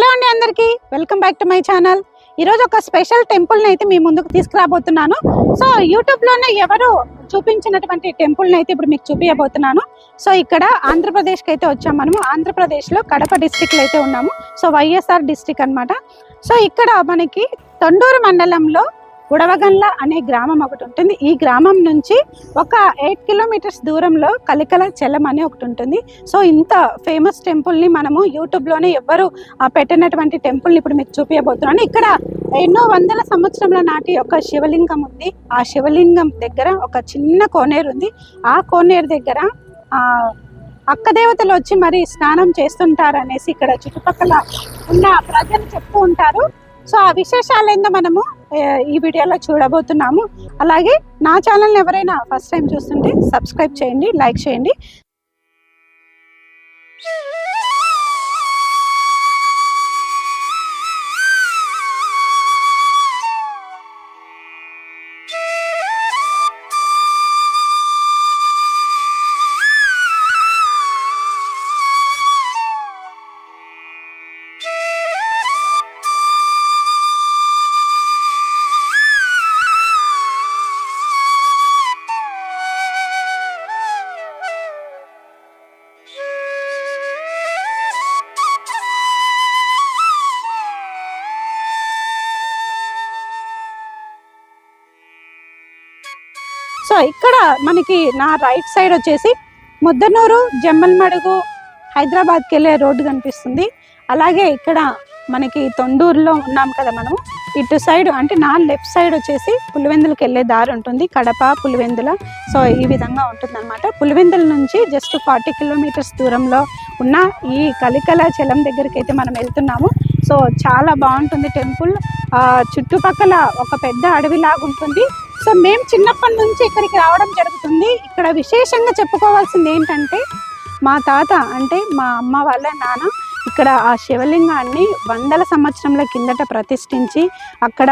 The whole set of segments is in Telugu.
హలో అండి అందరికీ. Welcome back to my channel. ఈరోజు ఒక స్పెషల్ టెంపుల్ని అయితే మీ ముందుకు తీసుకురాబోతున్నాను. సో యూట్యూబ్లోనే ఎవరు చూపించినటువంటి టెంపుల్ని అయితే ఇప్పుడు మీకు చూపించబోతున్నాను సో ఇక్కడ ఆంధ్రప్రదేశ్కి అయితే వచ్చాం మనము. ఆంధ్రప్రదేశ్లో కడప డిస్టిక్లో అయితే ఉన్నాము. సో వైఎస్ఆర్ డిస్టిక్ అనమాట సో ఇక్కడ మనకి తొండూరు మండలంలో ఉడవగన్ల అనే గ్రామం ఒకటి ఉంటుంది. ఈ గ్రామం నుంచి ఒక ఎయిట్ కిలోమీటర్స్ దూరంలో కలికల చెలం అనే ఒకటి ఉంటుంది. సో ఇంత ఫేమస్ టెంపుల్ని మనము యూట్యూబ్లోనే ఎవ్వరు ఆ, పెట్టినటువంటి టెంపుల్ని ఇప్పుడు మీకు చూపించబోతున్నాను ఇక్కడ ఎన్నో వందల సంవత్సరముల నాటి ఒక శివలింగం ఉంది. ఆ శివలింగం దగ్గర ఒక చిన్న కోనేరు ఉంది. ఆ కోనేరు దగ్గర అక్క దేవతలు వచ్చి మరి స్నానం చేస్తుంటారు అనేసి ఇక్కడ చుట్టుపక్కల ఉన్న ప్రజలు చెప్తూ ఉంటారు. సో ఆ విశేషాలు ఏందో మనము ఈ వీడియోలో చూడబోతున్నాము. అలాగే నా ఛానల్ని ఎవరైనా ఫస్ట్ టైం చూస్తుంటే సబ్స్క్రైబ్ చేయండి లైక్ చేయండి. సో ఇక్కడ మనకి నా రైట్ సైడ్ వచ్చేసి ముద్దనూరు జమ్మల్మడుగు హైదరాబాద్కి వెళ్ళే రోడ్డు కనిపిస్తుంది. అలాగే ఇక్కడ మనకి తొండూరులో ఉన్నాం కదా మనము ఇటు సైడ్ అంటే నా లెఫ్ట్ సైడ్ వచ్చేసి పులివెందులకు వెళ్ళే దారి ఉంటుంది. కడప పులివెందుల. సో ఈ విధంగా ఉంటుందన్నమాట. పులివెందుల నుంచి జస్ట్ ఫార్టీ కిలోమీటర్స్ దూరంలో ఉన్న ఈ కలికల చలం దగ్గరికి అయితే మనం వెళ్తున్నాము. సో చాలా బాగుంటుంది టెంపుల్. ఆ, చుట్టుపక్కల ఒక పెద్ద అడవిలాగా ఉంటుంది సో మేము చిన్నప్పటి నుంచి ఇక్కడికి రావడం జరుగుతుంది. ఇక్కడ విశేషంగా చెప్పుకోవాల్సింది ఏంటంటే మా తాత అంటే మా అమ్మ వాళ్ళ నాన్న ఇక్కడ ఆ శివలింగాన్ని వందల సంవత్సరంల కిందట ప్రతిష్ఠించి అక్కడ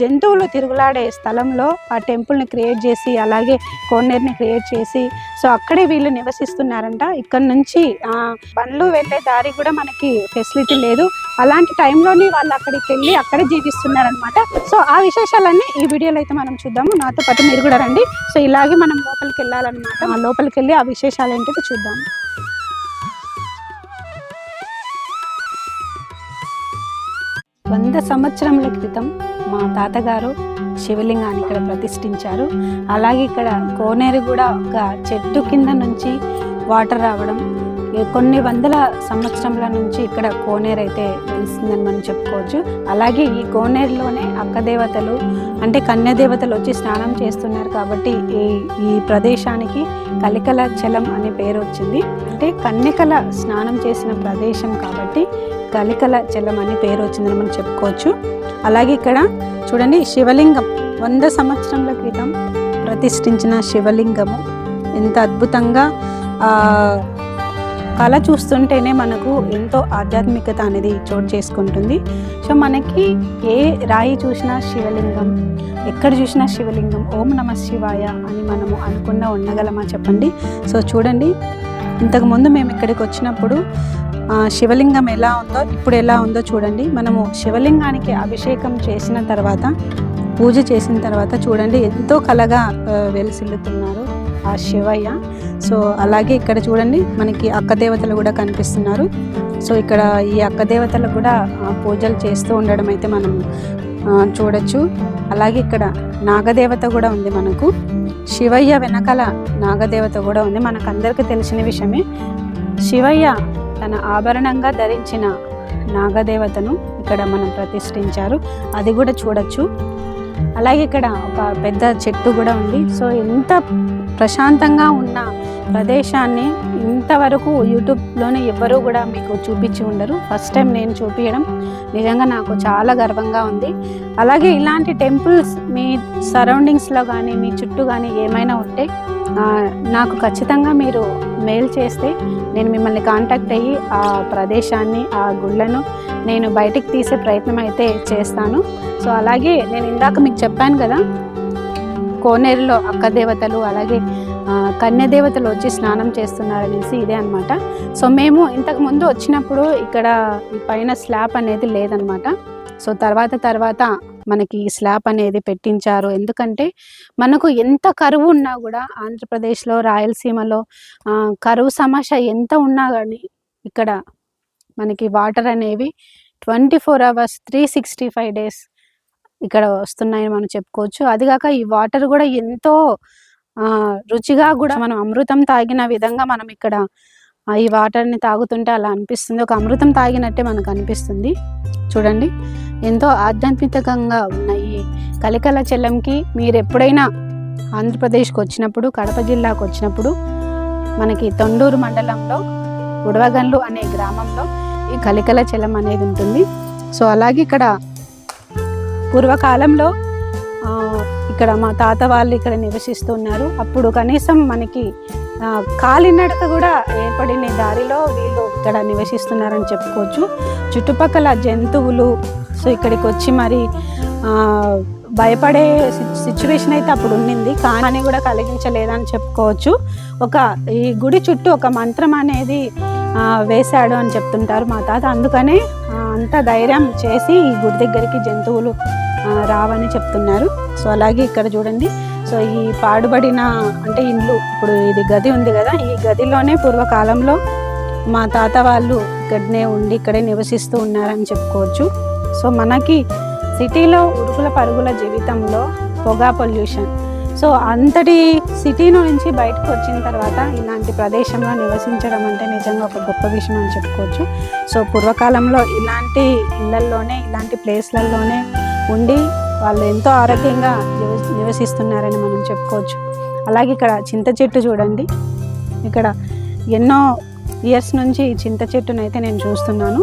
జంతువులు తిరుగులాడే స్థలంలో ఆ టెంపుల్ని క్రియేట్ చేసి అలాగే కోనేరుని క్రియేట్ చేసి సో అక్కడే వీళ్ళు నివసిస్తున్నారంట. ఇక్కడ నుంచి బండ్లు వెళ్ళే దారి కూడా మనకి ఫెసిలిటీ లేదు. అలాంటి టైంలోనే వాళ్ళు అక్కడికి వెళ్ళి అక్కడే జీవిస్తున్నారనమాట సో ఆ విశేషాలన్నీ ఈ వీడియోలో అయితే మనం చూద్దాము. నాతో పాటు మీరు కూడా రండి. సో ఇలాగే మనం లోపలికి వెళ్ళాలన్నమాట. లోపలికి వెళ్ళి ఆ విశేషాలు ఏంటో చూద్దాం వంద సంవత్సరముల క్రితం మా తాతగారు శివలింగాన్ని ఇక్కడ ప్రతిష్ఠించారు. అలాగే ఇక్కడ కోనేరు కూడా ఒక చెట్టు కింద నుంచి వాటర్ రావడం కొన్ని వందల సంవత్సరంల నుంచి ఇక్కడ కోనేరు అయితే వెలిసిందని మనం చెప్పుకోవచ్చు. అలాగే ఈ కోనేరులోనే అక్క దేవతలు అంటే కన్య దేవతలు వచ్చి స్నానం చేస్తున్నారు కాబట్టి ఈ ఈ ప్రదేశానికి కలికల చలం అనే పేరు వచ్చింది. అంటే కన్యకల స్నానం చేసిన ప్రదేశం కాబట్టి కలికల చలం అని పేరు వచ్చిందని మనం చెప్పుకోవచ్చు. అలాగే ఇక్కడ చూడండి శివలింగం వంద సంవత్సరంల క్రితం ప్రతిష్ఠించిన శివలింగము. ఎంత అద్భుతంగా కళ చూస్తుంటేనే మనకు ఎంతో ఆధ్యాత్మికత అనేది చోటు చేసుకుంటుంది. సో మనకి ఏ రాయి చూసినా శివలింగం ఎక్కడ చూసినా శివలింగం ఓం నమ శివాయ అని మనము అనుకున్న ఉండగలమా చెప్పండి? సో చూడండి. ఇంతకుముందు మేము ఇక్కడికి వచ్చినప్పుడు శివలింగం ఎలా ఉందో ఇప్పుడు ఎలా ఉందో చూడండి. మనము శివలింగానికి అభిషేకం చేసిన తర్వాత పూజ చేసిన తర్వాత చూడండి ఎంతో కలగా ఆ, వెలిసిల్లుతున్నారు ఆ శివయ్య. సో అలాగే ఇక్కడ చూడండి మనకి అక్క దేవతలు కూడా కనిపిస్తున్నారు. సో ఇక్కడ ఈ అక్క దేవతలు కూడా పూజలు చేస్తూ ఉండడం అయితే మనం చూడొచ్చు. అలాగే ఇక్కడ నాగదేవత కూడా ఉంది మనకు. శివయ్య వెనకాల నాగదేవత కూడా ఉంది. మనకు అందరికీ తెలిసిన విషయమే శివయ్య తన ఆభరణంగా ధరించిన నాగదేవతను ఇక్కడ మనం ప్రతిష్ఠించారు. అది కూడా చూడొచ్చు. అలాగే ఇక్కడ ఒక పెద్ద చెట్టు కూడా ఉంది. సో ఎంత ప్రశాంతంగా ఉన్న ప్రదేశాన్ని ఇంతవరకు యూట్యూబ్లోనే ఎవ్వరూ కూడా మీకు చూపించి ఉండరు. ఫస్ట్ టైం నేను చూపించడం. నిజంగా నాకు చాలా గర్వంగా ఉంది. అలాగే ఇలాంటి టెంపుల్స్ మీ సరౌండింగ్స్లో కానీ మీ చుట్టూ కానీ ఏమైనా ఉంటే నాకు ఖచ్చితంగా మీరు మెయిల్ చేస్తే నేను మిమ్మల్ని కాంటాక్ట్ అయ్యి ఆ ప్రదేశాన్ని ఆ గుళ్ళను నేను బయటికి తీసే ప్రయత్నం అయితే చేస్తాను. సో అలాగే నేను ఇందాక మీకు చెప్పాను కదా కోనేరులో అక్క దేవతలు అలాగే కన్య దేవతలు వచ్చి స్నానం చేస్తున్నారనేసి ఇదే అన్నమాట. సో మేము ఇంతకుముందు వచ్చినప్పుడు ఇక్కడ ఈ పైన స్లాబ్ అనేది లేదనమాట సో తర్వాత తర్వాత మనకి స్లాబ్ అనేది పెట్టించారు. ఎందుకంటే మనకు ఎంత కరువు ఉన్నా కూడా ఆంధ్రప్రదేశ్లో రాయలసీమలో కరువు సమస్య ఎంత ఉన్నా కానీ ఇక్కడ మనకి వాటర్ అనేవి twenty four hours three sixty five days ఇక్కడ వస్తున్నాయని మనం చెప్పుకోవచ్చు. అదిగాక ఈ వాటర్ కూడా ఎంతో ఆ, రుచిగా కూడా మనం అమృతం తాగిన విధంగా మనం ఇక్కడ ఈ వాటర్ని తాగుతుంటే అలా అనిపిస్తుంది. ఒక అమృతం తాగినట్టే మనకు అనిపిస్తుంది. చూడండి. ఎంతో ఆధ్యాత్మికంగా ఉన్నాయి. కలికల చెల్లంకి మీరు ఎప్పుడైనా ఆంధ్రప్రదేశ్కి వచ్చినప్పుడు కడప జిల్లాకు వచ్చినప్పుడు మనకి తొండూరు మండలంలో ఉడవగన్లు అనే గ్రామంలో ఈ కలికల చెలం అనేది ఉంటుంది. సో అలాగే ఇక్కడ పూర్వకాలంలో ఇక్కడ మా తాత వాళ్ళు ఇక్కడ నివసిస్తున్నారు అప్పుడు కనీసం మనకి కాలినడక కూడా ఏర్పడిన దారిలో వీళ్ళు ఇక్కడ నివసిస్తున్నారని చెప్పుకోవచ్చు. చుట్టుపక్కల జంతువులు సో ఇక్కడికి వచ్చి మరి భయపడే సిచ్యువేషన్ అయితే అప్పుడు ఉండింది. కానీ కూడా కలిగించలేదని చెప్పుకోవచ్చు. ఒక ఈ గుడి చుట్టూ ఒక మంత్రం అనేది వేశాడు అని చెప్తుంటారు మా తాత. అందుకనే అంత ధైర్యం చేసి ఈ గుడి దగ్గరికి జంతువులు రావని చెప్తున్నారు. సో అలాగే ఇక్కడ చూడండి. సో ఈ పాడుబడిన అంటే ఇండ్లు ఇప్పుడు ఇది గది ఉంది కదా ఈ గదిలోనే పూర్వకాలంలో మా తాత వాళ్ళు ఇక్కడనే ఉండి ఇక్కడే నివసిస్తూ ఉన్నారని చెప్పుకోవచ్చు. సో మనకి సిటీలో ఉరుకుల పరుగుల జీవితంలో పొగ పొల్యూషన్. సో అంతటి సిటీ నుంచి బయటకు వచ్చిన తర్వాత ఇలాంటి ప్రదేశంలో నివసించడం అంటే నిజంగా ఒక గొప్ప విషయం అని చెప్పుకోవచ్చు. సో పూర్వకాలంలో ఇలాంటి ఇళ్ళల్లోనే ఇలాంటి ప్లేస్లలోనే ఉండి వాళ్ళు ఎంతో ఆరోగ్యంగా నివసిస్తున్నారని మనం చెప్పుకోవచ్చు. అలాగే ఇక్కడ చింత చెట్టు చూడండి. ఇక్కడ ఎన్నో ఇయర్స్ నుంచి ఈ చింత చెట్టునైతే నేను చూస్తున్నాను.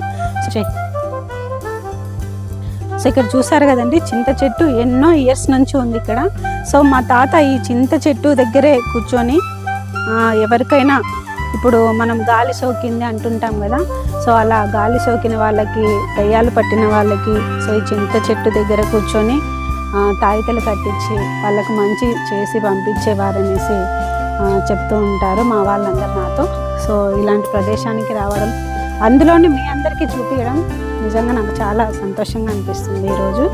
సో ఇక్కడ చూసారు కదండి చింత చెట్టు ఎన్నో ఇయర్స్ నుంచి ఉంది ఇక్కడ. సో మా తాత ఈ చింత చెట్టు దగ్గరే కూర్చొని ఎవరికైనా ఇప్పుడు మనం గాలి సోకింది అంటుంటాం కదా. సో అలా గాలి సోకిన వాళ్ళకి దయ్యాలు పట్టిన వాళ్ళకి సో ఈ చింత చెట్టు దగ్గర కూర్చొని తాయితలు కట్టించి వాళ్ళకు మంచి చేసి పంపించేవారనేసి చెప్తూ ఉంటారు మా వాళ్ళందరూ నాతో. సో ఇలాంటి ప్రదేశానికి రావడం అందులోని మీ అందరికీ చూపించడం నిజంగా నాకు చాలా సంతోషంగా అనిపిస్తుంది ఈరోజు.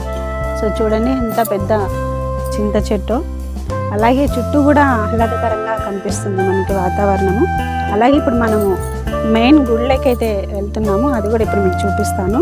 సో చూడండి ఎంత పెద్ద చింత చెట్టు. అలాగే చుట్టూ కూడా ఆహ్లాదకరంగా కనిపిస్తుంది మనకి వాతావరణము. అలాగే ఇప్పుడు మనము మెయిన్ గుళ్ళకైతే వెళ్తున్నాము. అది కూడా ఇప్పుడు మీకు చూపిస్తాను.